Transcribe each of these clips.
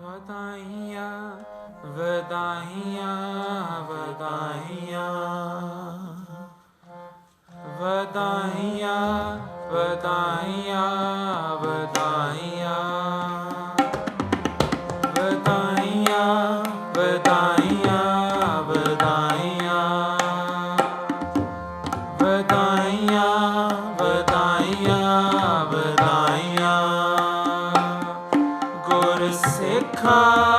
ਵਧਾਈਆਂ ਵਧਾਈਆਂ ਵਧਾਈਆਂ। ਵਧਾਈਆਂ ਵਧਾਈਆਂ come.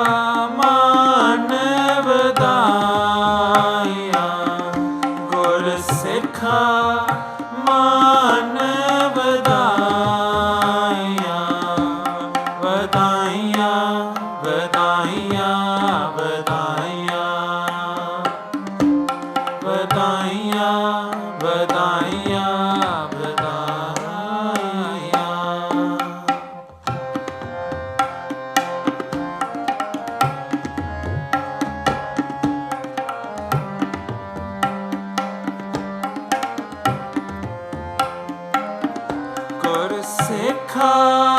come.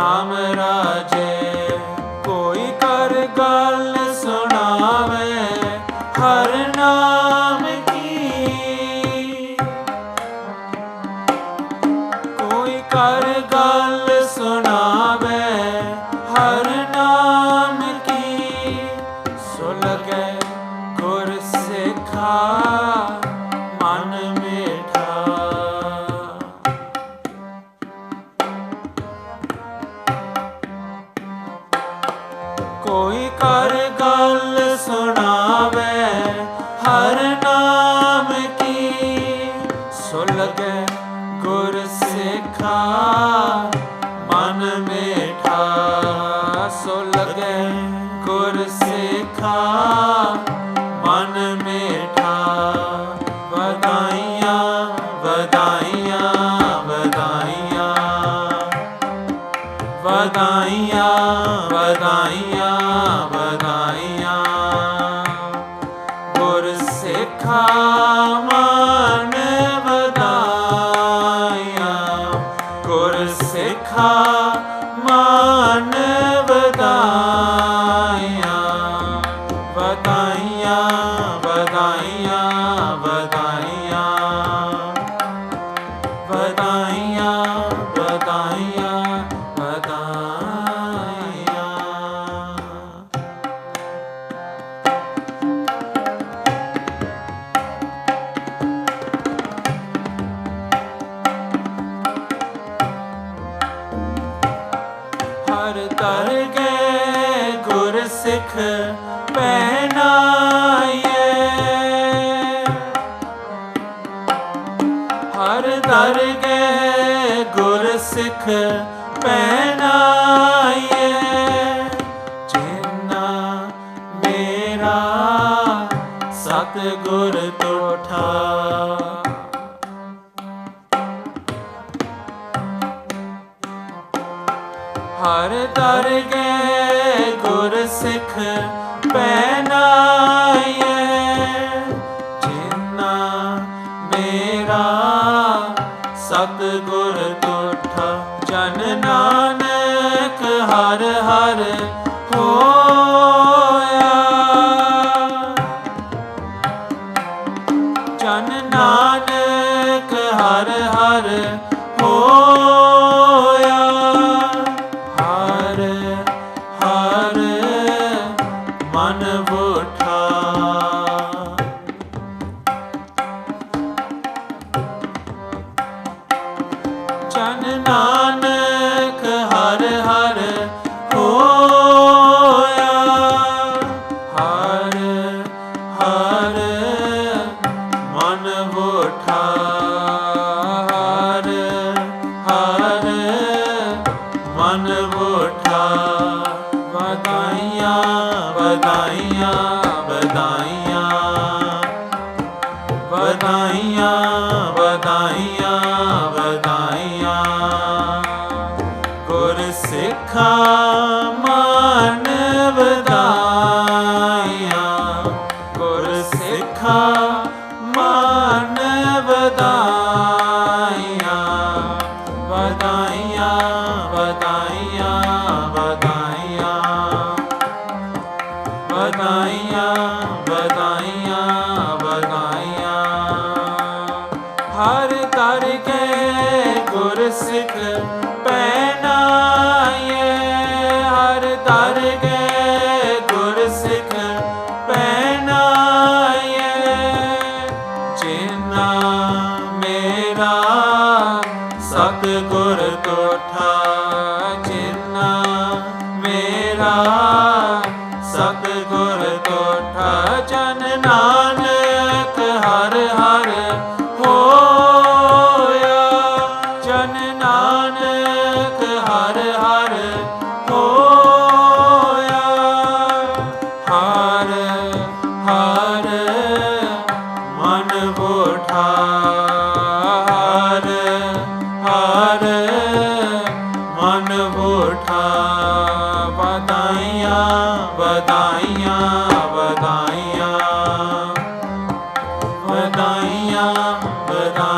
RAM ਰਾਜੇ ਕੋਈ ਕਰ ਗੱਲ ਸੁਣਾਵੇ ਹਰ ਨਾਮ ਕੀ। ਕੋਈ ਕਰ ਗੱਲ ਸੁਣਾਵੇ ਕੋਈ ਕਰ ਗੱਲ ਸੁਣਾਵੇ, ਹਰ ਨਾਮ ਕੀ ਸੋ ਲਗੇ ਗੁਰ ਸਿੱਖਾ ਮਨ ਮੇਠਾ ਸੋ ਲਗੇ ਗੁਰ ਸਿੱਖਾ ਮਨ ਮੇਠਾ ਵਧਾਈਆਂ ਵਧਾਈਆਂ ਵਧਾਈਆਂ ਵਧਾਈਆਂ ਵਧਾਈਆਂ। ਗੁਰ ਸਿੱਖ ਪਹਿਨਾਏ ਜਿਨਾ ਮੇਰਾ ਸਤ ਗੁਰ ਤੋਠਾ। ਹਰ ਦਰ ਗਏ ਗੁਰ ਸਿੱਖ ਪਹਿਨਾਏ ਜਿਨਾ ਮੇਰਾ ਸਤ ਹਰ ਹਰ ਹੋਇਆ। ਜਨ ਨਾਨਕ ਹਰ ਹਰ ਹੋਇਆ। ਹਰ ਹਰ ਮਨ ਬੁਠਾ ਵਧਾਈਆਂ ਵਧਾਈਆਂ। ਵਧਾਈਆਂ ਵਧਾਈਆਂ ਵਧਾਈਆਂ। ਗੁਰ ਸਿੱਖਾ ਮਨ ਵਧਾਈਆਂ। ਗੁਰ ਸਿੱਖਾ ਮਨ ਵਧਾਈਆਂ। ਵਧਾਈਆਂ ਵਧਾਈਆਂ। ਗੁਰ ਤੋਠਾ ਜਿਨਾ ਮੇਰਾ ਸਤ ਗੁਰ ਤੋਠਾ ਜਨ ਨਾਨਕ ਹਰ ਹਰ ਹੋਇਆ। ਜਨ ਨਾਨਕ ਹਰ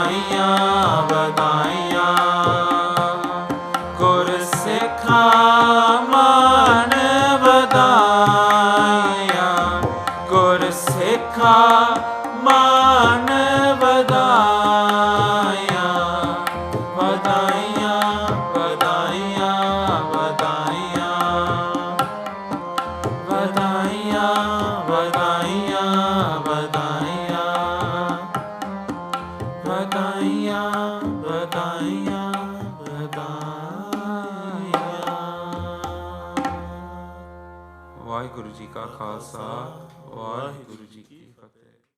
ਵਧਾਈਆਂ। ਵਧਾਈਆਂ ਗੁਰ ਸਿੱਖਾ ਮਨ ਵਧਾਈਆਂ। ਗੁਰ ਸਿੱਖਾ ਮਨ ਵਧਾਈਆਂ। ਵਾਹਿਗੁਰੂ ਜੀ ਕਾ ਖਾਲਸਾ ਵਾਹਿਗੁਰੂ